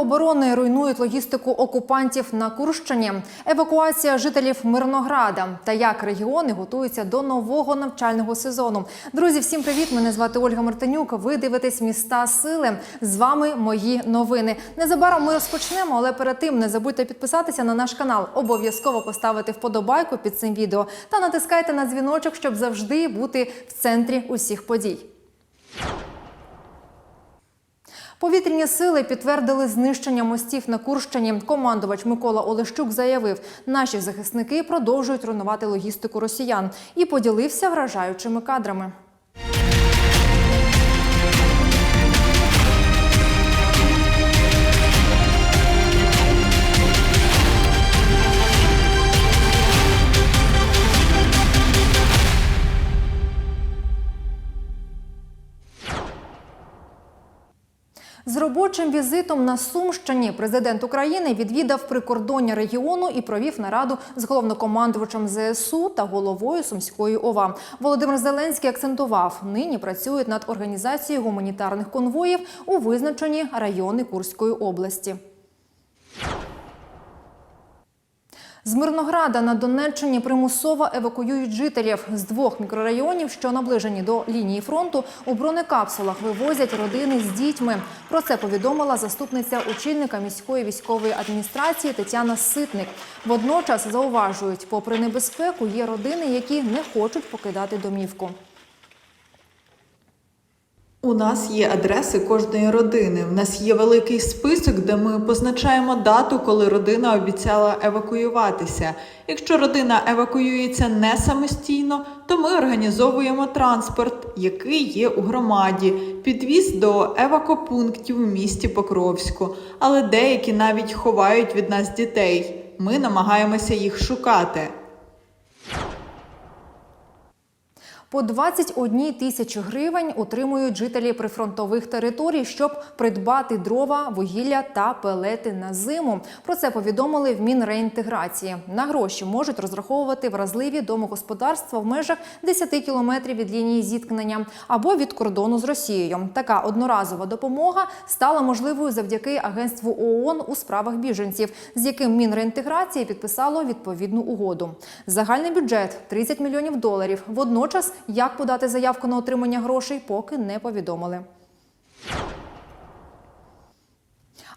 оборони руйнують логістику окупантів на Курщині, евакуація жителів Мирнограда та як регіони готуються до нового навчального сезону. Друзі, всім привіт! Мене звати Ольга Мартинюк. Ви дивитесь міста сили. З вами мої новини. Незабаром ми розпочнемо, але перед тим не забудьте підписатися на наш канал. Обов'язково поставити вподобайку під цим відео та натискайте на дзвіночок, щоб завжди бути в центрі усіх подій. Повітряні сили підтвердили знищення мостів на Курщині. Командувач Микола Олещук заявив, наші захисники продовжують руйнувати логістику росіян і поділився вражаючими кадрами. З робочим візитом на Сумщині президент України відвідав прикордоння регіону і провів нараду з головнокомандувачем ЗСУ та головою Сумської ОВА. Володимир Зеленський акцентував, нині працюють над організацією гуманітарних конвоїв у визначені райони Курської області. З Мирнограда на Донеччині примусово евакуюють жителів з двох мікрорайонів, що наближені до лінії фронту. У бронекапсулах вивозять родини з дітьми. Про це повідомила заступниця очільника міської військової адміністрації Тетяна Ситник. Водночас зауважують, попри небезпеку, є родини, які не хочуть покидати домівку. У нас є адреси кожної родини. У нас є великий список, де ми позначаємо дату, коли родина обіцяла евакуюватися. Якщо родина евакуюється не самостійно, то ми організовуємо транспорт, який є у громаді, підвіз до евакопунктів в місті Покровську. Але деякі навіть ховають від нас дітей. Ми намагаємося їх шукати. По 21 тисячі гривень отримують жителі прифронтових територій, щоб придбати дрова, вугілля та пелети на зиму. Про це повідомили в Мінреінтеграції. На гроші можуть розраховувати вразливі домогосподарства в межах 10 кілометрів від лінії зіткнення або від кордону з Росією. Така одноразова допомога стала можливою завдяки агентству ООН у справах біженців, з яким Мінреінтеграції підписало відповідну угоду. Загальний бюджет 30 мільйонів доларів. Водночас, як подати заявку на отримання грошей, поки не повідомили.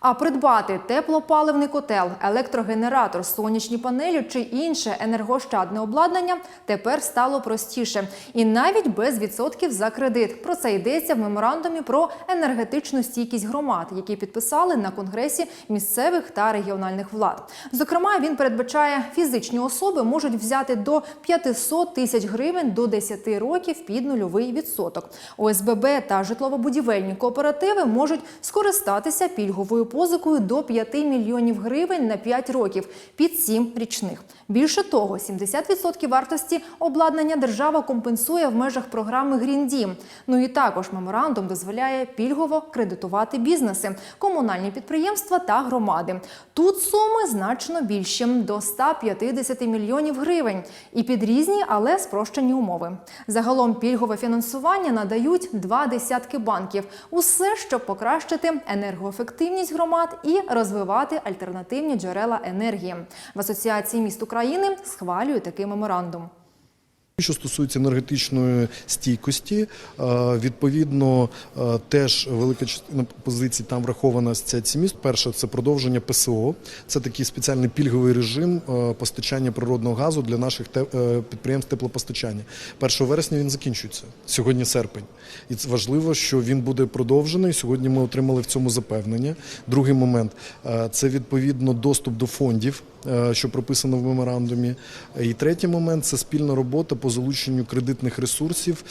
А придбати теплопаливний котел, електрогенератор, сонячні панелі чи інше енергоощадне обладнання тепер стало простіше і навіть без відсотків за кредит. Про це йдеться в меморандумі про енергетичну стійкість громад, які підписали на конгресі місцевих та регіональних влад. Зокрема, він передбачає, фізичні особи можуть взяти до 500 тисяч гривень до 10 років під нульовий відсоток. ОСББ та житлово-будівельні кооперативи можуть скористатися пільговою позикою до 5 мільйонів гривень на 5 років під 7 річних. Більше того, 70% вартості обладнання держава компенсує в межах програми Green Дім. Ну і також меморандум дозволяє пільгово кредитувати бізнеси, комунальні підприємства та громади. Тут суми значно більші до 150 мільйонів гривень і під різні, але спрощені умови. Загалом пільгове фінансування надають два десятки банків. Усе, щоб покращити енергоефективність громад і розвивати альтернативні джерела енергії. В асоціації міст України схвалює такий меморандум. Що стосується енергетичної стійкості, е, відповідно е, теж велика частина позицій там врахована з міст. Перше це продовження ПСО, це такий спеціальний пільговий режим е, постачання природного газу для наших підприємств теплопостачання. 1 вересня він закінчується. Сьогодні серпень, і це важливо, що він буде продовжений. Сьогодні ми отримали в цьому запевнення. Другий момент це відповідно доступ до фондів. Що прописано в меморандумі, і третій момент це спільна робота по залученню кредитних ресурсів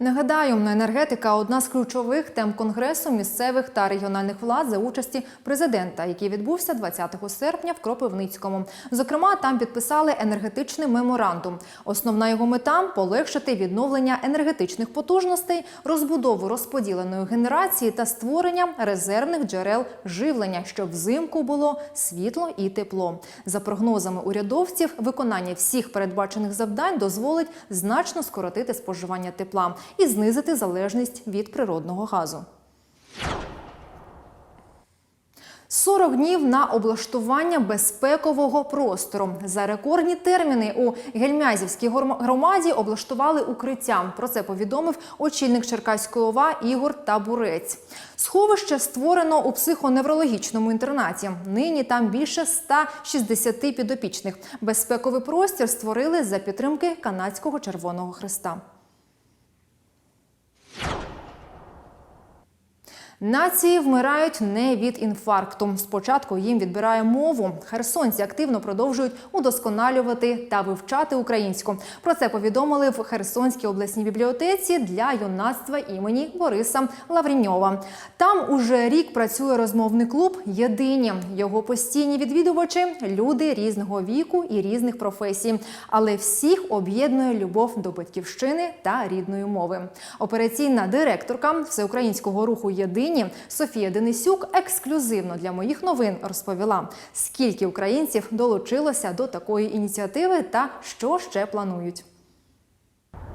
Нагадаю, енергетика одна з ключових тем конгресу місцевих та регіональних влад за участі президента, який відбувся 20 серпня в Кропивницькому. Зокрема, там підписали енергетичний меморандум. Основна його мета полегшити відновлення енергетичних потужностей, розбудову розподіленої генерації та створення резервних джерел живлення, щоб взимку було світло і тепло. За прогнозами урядовців, виконання всіх передбачених завдань дозволить значно скоротити споживання тепла і знизити залежність від природного газу. 40 днів на облаштування безпекового простору. За рекордні терміни у Гельмязівській громаді облаштували укриття. Про це повідомив очільник Черкаської ОВА Ігор Табурець. Сховище створено у психоневрологічному інтернаті. Нині там більше 160 підопічних. Безпековий простір створили за підтримки канадського Червоного Христа. Нації вмирають не від інфаркту. Спочатку їм відбирає мову. Херсонці активно продовжують удосконалювати та вивчати українську. Про це повідомили в Херсонській обласній бібліотеці для юнацтва імені Бориса Лавріньова. Там уже рік працює розмовний клуб Єдині. Його постійні відвідувачі люди різного віку і різних професій, але всіх об'єднує любов до батьківщини та рідної мови. Операційна директорка всеукраїнського руху Єдині Софія Денисюк ексклюзивно для моїх новин розповіла, скільки українців долучилося до такої ініціативи та що ще планують.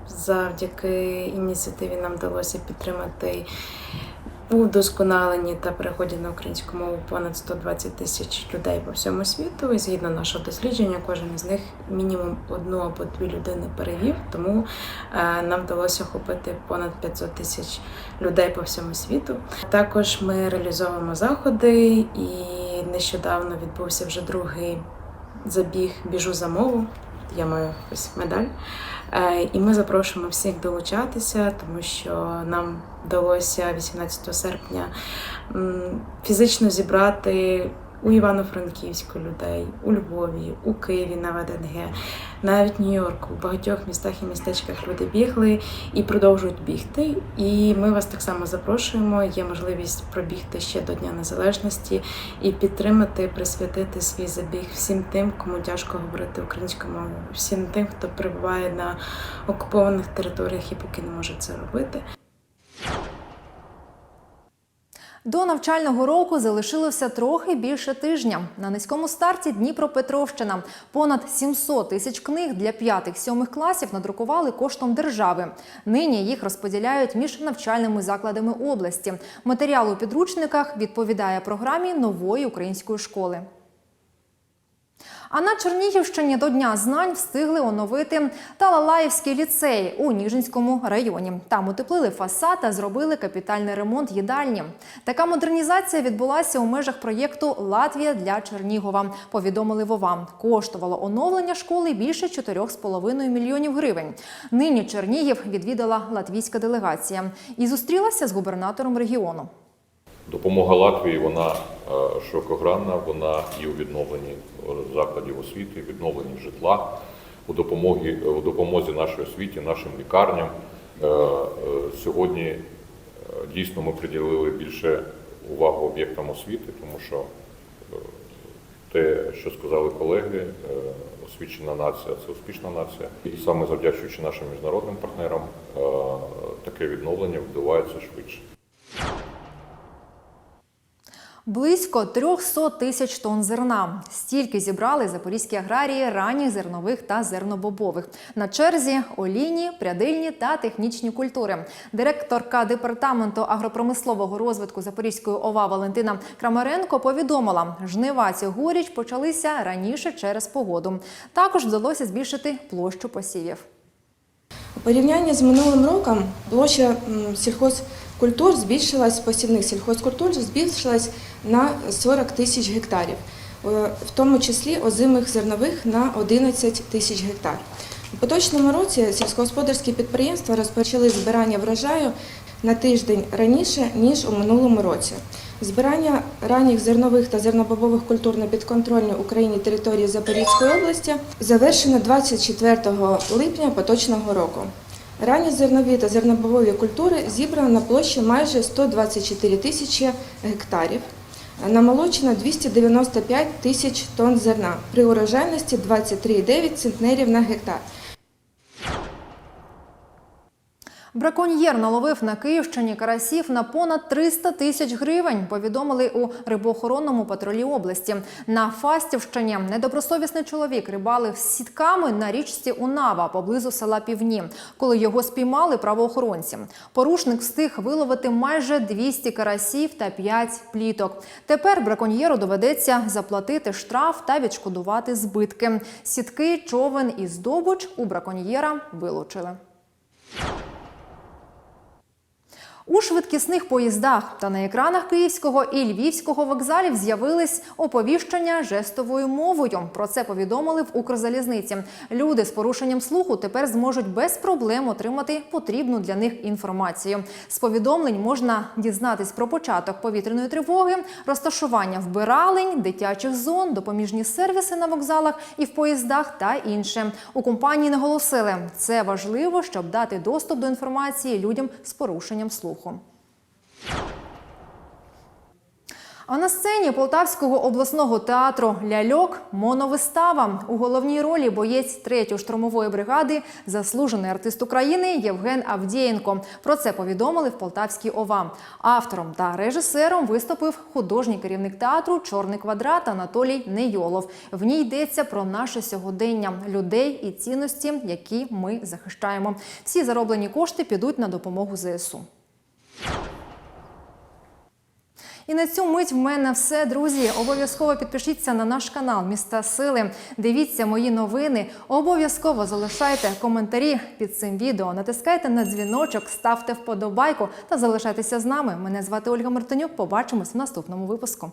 Завдяки ініціативі нам вдалося підтримати у вдосконаленні та переході на українську мову понад 120 тисяч людей по всьому світу. І згідно нашого дослідження, кожен із них мінімум одну або дві людини перевів. Тому е, нам вдалося охопити понад 500 тисяч людей по всьому світу. Також ми реалізовуємо заходи, і нещодавно відбувся вже другий забіг Біжу за мову. Я маю ось медаль. Е, І ми запрошуємо всіх долучатися, тому що нам вдалося 18 серпня фізично зібрати у Івано-Франківську людей, у Львові, у Києві на ВДНГ, навіть Нью-Йорку, в багатьох містах і містечках люди бігли і продовжують бігти. І ми вас так само запрошуємо. Є можливість пробігти ще до Дня Незалежності і підтримати, присвятити свій забіг всім тим, кому тяжко говорити українською мовою, всім тим, хто перебуває на окупованих територіях і поки не може це робити. До навчального року залишилося трохи більше тижня. На низькому старті Дніпропетровщина. Понад 700 тисяч книг для 5-7 класів надрукували коштом держави. Нині їх розподіляють між навчальними закладами області. Матеріал у підручниках відповідає програмі нової української школи. А на Чернігівщині до Дня знань встигли оновити Талалаївський ліцей у Ніжинському районі. Там утеплили фасад та зробили капітальний ремонт їдальні. Така модернізація відбулася у межах проєкту Латвія для Чернігова. Повідомили Вова. Коштувало оновлення школи більше 4,5 мільйонів гривень. Нині Чернігів відвідала латвійська делегація і зустрілася з губернатором регіону. Допомога Латвії вона е, широкогранна, вона і у відновленні закладів освіти, відновленні житла, у допомогі у допомозі нашій освіті, нашим лікарням. Е, е, Сьогодні е, дійсно ми приділили більше уваги об'єктам освіти, тому що е, те, що сказали колеги, е, освічена нація це успішна нація. І саме завдячуючи нашим міжнародним партнерам, е, таке відновлення відбувається швидше. Близько 300 тисяч тонн зерна. Стільки зібрали запорізькі аграрії ранніх зернових та зернобобових. На черзі олійні, прядильні та технічні культури. Директорка департаменту агропромислового розвитку Запорізької ОВА Валентина Крамаренко повідомила, жнива цьогоріч почалися раніше через погоду. Також вдалося збільшити площу посівів. У порівнянні з минулим роком площа м, сільхозкультур збільшилась, посівних сільхозкультур збільшилась на 40 тисяч гектарів, е, в тому числі озимих зернових на 11 тисяч гектар. У поточному році сільськогосподарські підприємства розпочали збирання врожаю на тиждень раніше, ніж у минулому році. Збирання ранніх зернових та зернобобових культур на підконтрольній Україні території Запорізької області завершено 24 липня поточного року. Ранні зернові та зернобобові культури зібрано на площі майже 124 тисячі гектарів. Намолочено 295 тисяч тонн зерна при урожайності 23,9 центнерів на гектар. Браконьєр наловив на Київщині карасів на понад 300 тисяч гривень. Повідомили у рибоохоронному патрулі області. На Фастівщині недобросовісний чоловік рибалив з сітками на річці Унава поблизу села Півні, коли його спіймали правоохоронці. Порушник встиг виловити майже 200 карасів та 5 пліток. Тепер браконьєру доведеться заплатити штраф та відшкодувати збитки. Сітки, човен і здобуч у браконьєра вилучили. У швидкісних поїздах та на екранах Київського і Львівського вокзалів з'явились оповіщення жестовою мовою. Про це повідомили в Укрзалізниці. Люди з порушенням слуху тепер зможуть без проблем отримати потрібну для них інформацію. З повідомлень можна дізнатись про початок повітряної тривоги, розташування вбиралень, дитячих зон, допоміжні сервіси на вокзалах і в поїздах та інше. У компанії наголосили, це важливо, щоб дати доступ до інформації людям з порушенням слуху. А на сцені Полтавського обласного театру Ляльок моновистава. У головній ролі боєць 3-ї штурмової бригади, заслужений артист України Євген Авдієнко. Про це повідомили в Полтавській ОВА. Автором та режисером виступив художній керівник театру Чорний квадрат Анатолій Нейолов. В ній йдеться про наше сьогодення, людей і цінності, які ми захищаємо. Всі зароблені кошти підуть на допомогу ЗСУ. І на цю мить в мене все, друзі. Обов'язково підпишіться на наш канал Міста Сили. Дивіться мої новини. Обов'язково залишайте коментарі під цим відео. Натискайте на дзвіночок, ставте вподобайку та залишайтеся з нами. Мене звати Ольга Мартинюк. Побачимось в наступному випуску.